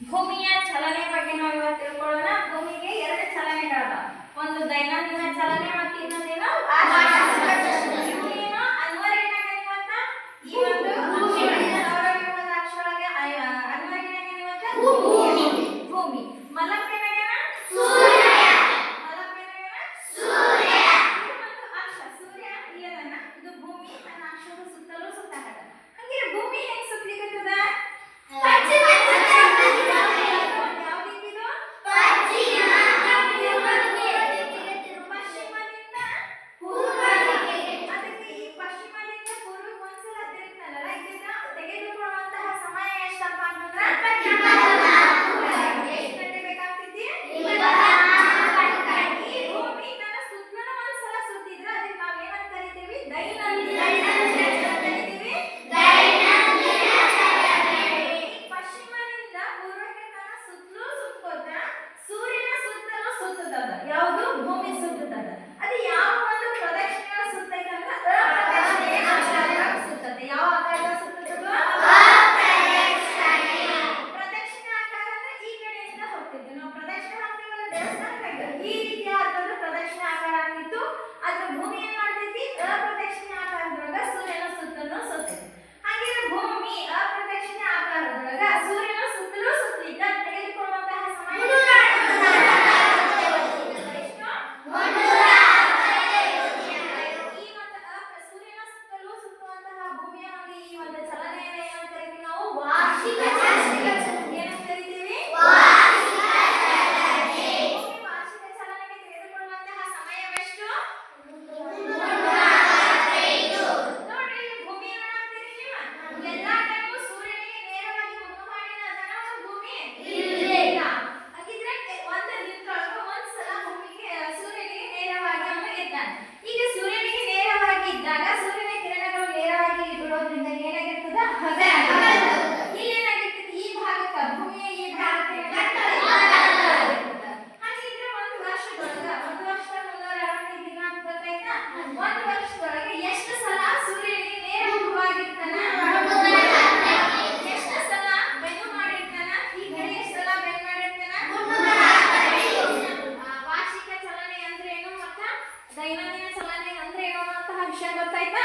ಭೂಮಿಯ ಚಲನೆ ಬಗ್ಗೆ ನಾವು ಇವತ್ತು ತಿಳ್ಕೊಳ್ಳೋಣ. ಭೂಮಿಗೆ ಎರಡು ಚಲನೆಗಳದ ಒಂದು ದೈನಂದಿನ ಚಲನೆ ಮತ್ತು ಇನ್ನೊಂದು ಈಗ ಸೂರ್ಯನಿಗೆ ನೇರವಾಗಿ ಇದ್ದಾಗ ಸೂರ್ಯ ದೈನಂದಿನ ಚಲನೆ ಅಂದ್ರೆ ಏನು ಅನ್ನುವಂತಹ ವಿಷಯ ಗೊತ್ತಾಯ್ತಾ?